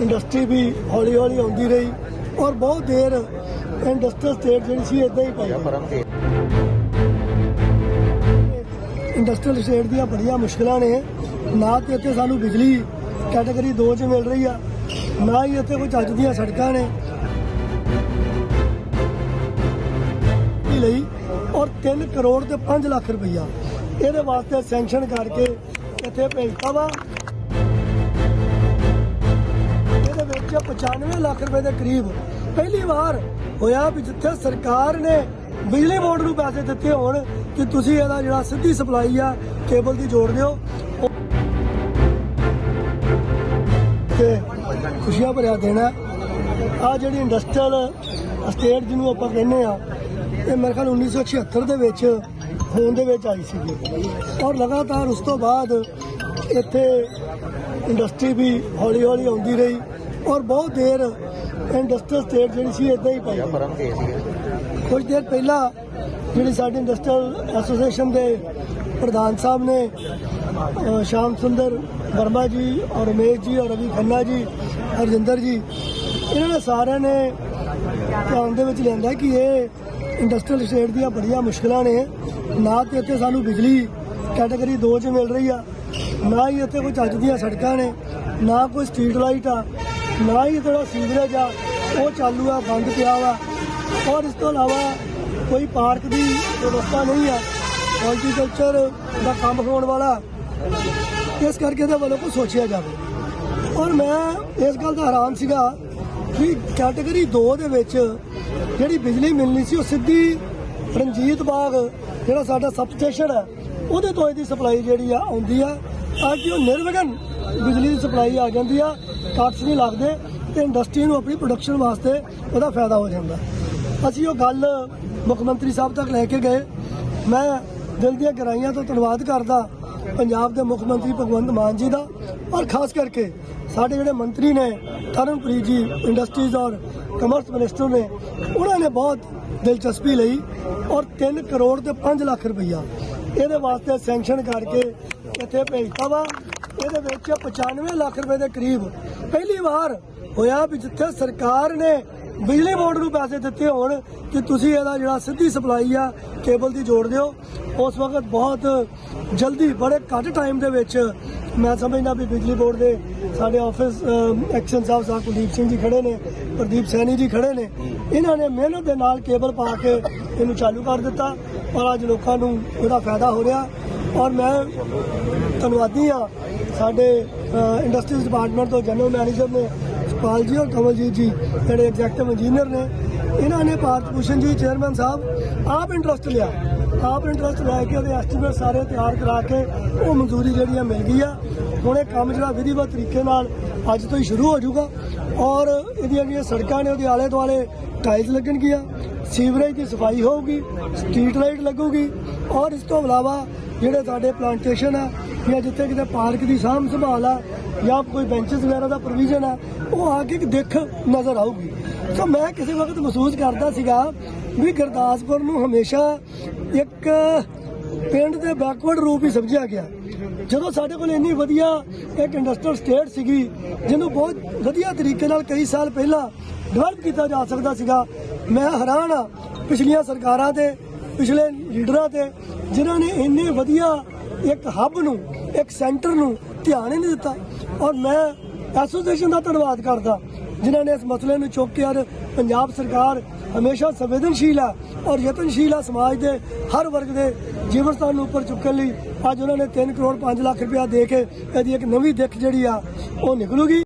Industry ਵੀ ਹੌਲੀ ਹੌਲੀ ਆਉਂਦੀ ਰਹੀ ਔਰ ਬਹੁਤ ਦੇਰ ਇੰਡਸਟਰੀਅਲ ਸਟੇਟ ਜਿਹੜੀ ਸੀ ਇਦਾਂ ਹੀ ਪਈ ਇੰਡਸਟਰੀਅਲ ਸਟੇਟ ਦੀਆਂ ਬੜੀਆਂ ਮੁਸ਼ਕਲਾਂ ਨੇ। ਨਾ ਤੇ ਇੱਥੇ ਸਾਨੂੰ ਬਿਜਲੀ ਕੈਟਾਗਰੀ 2 ਚ ਮਿਲ ਰਹੀ ਆ, ਨਾ ਹੀ ਇੱਥੇ ਕੋਈ ਚੱਜ ਦੀਆਂ ਸੜਕਾਂ ਨੇ। ਲਈ ਔਰ 3 ਕਰੋੜ ਤੇ 5 ਲੱਖ ਰੁਪਈਆ। ਇਹਦੇ ਵਾਸਤੇ ਸੈਂਕਸ਼ਨ ਕਰਕੇ ਇੱਥੇ ਭੇਜਤਾ ਵਾ। ਇਹਦੇ 95 ਲੱਖ ਰੁਪਏ ਦੇ ਕਰੀਬ ਪਹਿਲੀ ਵਾਰ ਹੋਇਆ ਵੀ ਜਿੱਥੇ ਸਰਕਾਰ ਨੇ ਬਿਜਲੀ ਬੋਰਡ ਨੂੰ ਪੈਸੇ ਦਿੱਤੇ ਹੋਣ ਕਿ ਤੁਸੀਂ ਇਹਦਾ ਜਿਹੜਾ ਸਿੱਧੀ ਸਪਲਾਈ ਆ, ਕੇਬਲ ਦੀ ਜੋੜ ਦਿਓ। ਤੇ ਖੁਸ਼ੀਆਂ ਭਰਿਆ ਦੇਣਾ। ਆ ਜਿਹੜੀ ਇੰਡਸਟਰੀਅਲ ਸਟੇਟ ਜਿਹਨੂੰ ਆਪਾਂ ਕਹਿੰਦੇ ਆ, ਇਹ ਮੇਰੇ ਖਿਆਲ 1976 ਦੇ ਵਿੱਚ ਹੋਂਦ ਦੇ ਵਿੱਚ ਆਈ ਸੀ ਔਰ ਲਗਾਤਾਰ ਉਸ ਤੋਂ ਬਾਅਦ ਇੱਥੇ ਇੰਡਸਟਰੀ ਵੀ ਹੌਲੀ ਹੌਲੀ ਆਉਂਦੀ ਰਹੀ। ਔਰ ਬਹੁਤ ਦੇਰ ਇੰਡਸਟਰੀਅਲ ਸਟੇਟ ਜਿਹੜੀ ਸੀ ਇਦਾਂ ਹੀ ਪਈ। ਕੁਝ ਦੇਰ ਪਹਿਲਾਂ ਜਿਹੜੀ ਸਾਡੀ ਇੰਡਸਟਰੀਅਲ ਐਸੋਸੀਏਸ਼ਨ ਦੇ ਪ੍ਰਧਾਨ ਸਾਹਿਬ ਨੇ ਸ਼ਾਮ ਸੁੰਦਰ ਵਰਮਾ ਜੀ ਔਰ ਰਮੇਸ਼ ਜੀ ਔਰ ਰਵੀ ਖੰਨਾ ਜੀ, ਹਰਜਿੰਦਰ ਜੀ, ਇਹਨਾਂ ਨੇ ਸਾਰਿਆਂ ਨੇ ਧਿਆਨ ਦੇ ਵਿੱਚ ਲਿਆਂਦਾ ਕਿ ਇਹ ਇੰਡਸਟਰੀਅਲ ਸਟੇਟ ਦੀਆਂ ਬੜੀਆਂ ਮੁਸ਼ਕਲਾਂ ਨੇ। ਨਾ ਤੇ ਇੱਥੇ ਸਾਨੂੰ ਬਿਜਲੀ ਕੈਟਾਗਰੀ 2 ਚ ਮਿਲ ਰਹੀ ਆ, ਨਾ ਹੀ ਇੱਥੇ ਕੋਈ ਚੱਜ ਦੀਆਂ ਸੜਕਾਂ ਨੇ, ਨਾ ਕੋਈ ਸਟਰੀਟ ਲਾਈਟ ਆ। ਨਾ ਹੀ ਜਿਹੜਾ ਸੀਵਰੇਜ ਆ, ਉਹ ਚਾਲੂ ਆ, ਬੰਦ ਪਿਆ ਵਾ। ਔਰ ਇਸ ਤੋਂ ਇਲਾਵਾ ਕੋਈ ਪਾਰਕ ਦੀ ਵਿਵਸਥਾ ਨਹੀਂ ਆ। ਹਾਰਟੀਕਲਚਰ ਦਾ ਕੰਮ ਹੋਣ ਵਾਲਾ। ਇਸ ਕਰਕੇ ਇਹਦੇ ਵੱਲੋਂ ਕੁਝ ਸੋਚਿਆ ਜਾਵੇ। ਔਰ ਮੈਂ ਇਸ ਗੱਲ ਦਾ ਹੈਰਾਨ ਸੀਗਾ ਕਿ ਕੈਟਾਗਰੀ 2 ਦੇ ਵਿੱਚ ਜਿਹੜੀ ਬਿਜਲੀ ਮਿਲਣੀ ਸੀ, ਉਹ ਸਿੱਧੀ ਰਣਜੀਤ ਬਾਗ, ਜਿਹੜਾ ਸਾਡਾ ਸਬਸਟੇਸ਼ਨ ਹੈ, ਉਹਦੇ ਤੋਂ ਇਹਦੀ ਸਪਲਾਈ ਜਿਹੜੀ ਆ ਆਉਂਦੀ ਆ। ਅੱਜ ਉਹ ਨਿਰਵਿਘਨ ਬਿਜਲੀ ਦੀ ਸਪਲਾਈ ਆ ਜਾਂਦੀ ਆ ਕੱਟਸ ਨਹੀਂ ਲੱਗਦੇ ਤੇ ਇੰਡਸਟਰੀ ਨੂੰ ਆਪਣੀ ਪ੍ਰੋਡਕਸ਼ਨ ਵਾਸਤੇ ਉਹਦਾ ਫਾਇਦਾ ਹੋ ਜਾਂਦਾ। ਅਸੀਂ ਉਹ ਗੱਲ ਮੁੱਖ ਮੰਤਰੀ ਸਾਹਿਬ ਤੱਕ ਲੈ ਕੇ ਗਏ। ਮੈਂ ਦਿਲ ਦੀਆਂ ਗਹਿਰਾਈਆਂ ਤੋਂ ਧੰਨਵਾਦ ਕਰਦਾ ਪੰਜਾਬ ਦੇ ਮੁੱਖ ਮੰਤਰੀ ਭਗਵੰਤ ਮਾਨ ਜੀ ਦਾ ਔਰ ਖਾਸ ਕਰਕੇ ਸਾਡੇ ਜਿਹੜੇ ਮੰਤਰੀ ਨੇ ਤਰਨਪ੍ਰੀਤ ਜੀ ਇੰਡਸਟਰੀਜ਼ ਔਰ ਕਮਰਸ ਮਿਨਿਸਟਰ ਨੇ, ਉਹਨਾਂ ਨੇ ਬਹੁਤ ਦਿਲਚਸਪੀ ਲਈ ਔਰ 3 ਕਰੋੜ ਤੇ 5 ਲੱਖ ਰੁਪਈਆ ਇਹਦੇ ਵਾਸਤੇ ਸੈਂਕਸ਼ਨ ਕਰਕੇ ਇੱਥੇ ਭੇਜਤਾ ਵਾ। ਇਹਦੇ ਵਿੱਚ 95 ਲੱਖ ਰੁਪਏ ਦੇ ਕਰੀਬ ਪਹਿਲੀ ਵਾਰ ਹੋਇਆ ਵੀ ਜਿੱਥੇ ਸਰਕਾਰ ਨੇ ਬਿਜਲੀ ਬੋਰਡ ਨੂੰ ਪੈਸੇ ਦਿੱਤੇ ਹੋਣ ਕਿ ਤੁਸੀਂ ਇਹਦਾ ਜਿਹੜਾ ਸਿੱਧੀ ਸਪਲਾਈ ਆ, ਕੇਬਲ ਦੀ ਜੋੜ ਦਿਓ। ਉਸ ਵਕਤ ਬਹੁਤ ਜਲਦੀ, ਬੜੇ ਘੱਟ ਟਾਈਮ ਦੇ ਵਿੱਚ ਮੈਂ ਸਮਝਦਾ ਵੀ ਬਿਜਲੀ ਬੋਰਡ ਦੇ ਸਾਡੇ ਆਫਿਸ ਐਕਸ਼ਨ ਸਾਹਿਬ ਸਾਹਿਬ ਕੁਲਦੀਪ ਸਿੰਘ ਜੀ ਖੜੇ ਨੇ, ਪ੍ਰਦੀਪ ਸੈਣੀ ਜੀ ਖੜੇ ਨੇ। ਇਹਨਾਂ ਨੇ ਮਿਹਨਤ ਦੇ ਨਾਲ ਕੇਬਲ ਪਾ ਕੇ ਇਹਨੂੰ ਚਾਲੂ ਕਰ ਦਿੱਤਾ ਔਰ ਅੱਜ ਲੋਕਾਂ ਨੂੰ ਉਹਦਾ ਫਾਇਦਾ ਹੋ ਰਿਹਾ। ਔਰ ਮੈਂ ਧੰਨਵਾਦੀ ਆ ਸਾਡੇ ਇੰਡਸਟਰੀਜ਼ ਡਿਪਾਰਟਮੈਂਟ ਤੋਂ ਜਨਰਲ ਮੈਨੇਜਰ ਨੇ ਸੁਪਾਲ ਜੀ ਔਰ ਕਮਲਜੀਤ ਜੀ, ਜਿਹੜੇ ਐਗਜ਼ੈਕਟਿਵ ਇੰਜੀਨੀਅਰ ਨੇ, ਇਹਨਾਂ ਨੇ ਭਾਰਤ ਭੂਸ਼ਣ ਜੀ ਚੇਅਰਮੈਨ ਸਾਹਿਬ, ਆਪ ਇੰਟਰਸਟ ਲਿਆ। ਆਪ ਇੰਟਰਸਟ ਲੈ ਕੇ ਉਹਦੇ ਐਸਟੀਮੇਟ ਸਾਰੇ ਤਿਆਰ ਕਰਾ ਕੇ ਉਹ ਮਨਜ਼ੂਰੀ ਜਿਹੜੀ ਆ ਮਿਲ ਗਈ ਆ। ਹੁਣ ਇਹ ਕੰਮ ਜਿਹੜਾ ਵਿਧੀਵਤ ਤਰੀਕੇ ਨਾਲ ਅੱਜ ਤੋਂ ਹੀ ਸ਼ੁਰੂ ਹੋ ਜਾਊਗਾ। ਔਰ ਇਹਦੀਆਂ ਜਿਹੜੀਆਂ ਸੜਕਾਂ ਨੇ, ਉਹਦੇ ਆਲੇ ਦੁਆਲੇ ਟਾਈਲਸ ਲੱਗਣਗੀਆਂ। ਸੀਵਰੇਜ ਦੀ ਸਫ਼ਾਈ ਹੋਊਗੀ ਸਟਰੀਟ ਲਾਈਟ ਲੱਗੂਗੀ। ਔਰ ਇਸ ਤੋਂ ਇਲਾਵਾ ਜਿਹੜੇ ਸਾਡੇ ਪਲਾਂਟੇਸ਼ਨ ਆ, ਜਾਂ ਜਿੱਥੇ ਕਿਤੇ ਪਾਰਕ ਦੀ ਸਾਂਭ ਸੰਭਾਲ ਆ, ਜਾਂ ਕੋਈ ਬੈਂਚਸ ਵਗੈਰਾ ਦਾ ਪ੍ਰੋਵੀਜ਼ਨ ਆ, ਉਹ ਆ ਕੇ ਇੱਕ ਦੇਖ ਨਜ਼ਰ ਆਊਗੀ। ਸੋ ਮੈਂ ਕਿਸੇ ਵਕਤ ਮਹਿਸੂਸ ਕਰਦਾ ਸੀਗਾ ਵੀ ਗੁਰਦਾਸਪੁਰ ਨੂੰ ਹਮੇਸ਼ਾ ਇੱਕ ਪਿੰਡ ਦੇ ਬੈਕਵਰਡ ਰੂਪ ਹੀ ਸਮਝਿਆ ਗਿਆ। ਜਦੋਂ ਸਾਡੇ ਕੋਲ ਇੰਨੀ ਵਧੀਆ ਇੱਕ ਇੰਡਸਟਰੀਅਲ ਸਟੇਟ ਸੀਗੀ, ਜਿਹਨੂੰ ਬਹੁਤ ਵਧੀਆ ਤਰੀਕੇ ਨਾਲ ਕਈ ਸਾਲ ਪਹਿਲਾਂ ਡਿਵੈਲਪ ਕੀਤਾ ਜਾ ਸਕਦਾ ਸੀਗਾ, ਮੈਂ ਹੈਰਾਨ ਆ ਪਿਛਲੀਆਂ ਸਰਕਾਰਾਂ ਦੇ ਪਿਛਲੇ ਲੀਡਰਾਂ ਤੇ, ਜਿਨ੍ਹਾਂ ਨੇ ਇੰਨੇ ਵਧੀਆ ਇੱਕ ਹੱਬ ਨੂੰ, ਇੱਕ ਸੈਂਟਰ ਨੂੰ ਧਿਆਨ ਹੀ ਨਹੀਂ ਦਿੱਤਾ। ਔਰ ਮੈਂ ਐਸੋਸੀਏਸ਼ਨ ਦਾ ਧੰਨਵਾਦ ਕਰਦਾ, ਜਿਨ੍ਹਾਂ ਨੇ ਇਸ ਮਸਲੇ ਨੂੰ ਚੁੱਕ ਕੇ ਔਰ ਪੰਜਾਬ ਸਰਕਾਰ ਹਮੇਸ਼ਾ ਸੰਵੇਦਨਸ਼ੀਲ ਹੈ ਔਰ ਯਤਨਸ਼ੀਲ ਹੈ ਸਮਾਜ ਦੇ ਹਰ ਵਰਗ ਦੇ ਜੀਵਨ ਸਥਾਨ ਨੂੰ ਉੱਪਰ ਚੁੱਕਣ ਲਈ। ਅੱਜ ਉਹਨਾਂ ਨੇ 3 ਕਰੋੜ 5 ਲੱਖ ਰੁਪਇਆ ਦੇ ਕੇ ਇਹਦੀ ਇੱਕ ਨਵੀਂ ਦਿੱਖ ਜਿਹੜੀ ਆ, ਉਹ ਨਿਕਲੂਗੀ।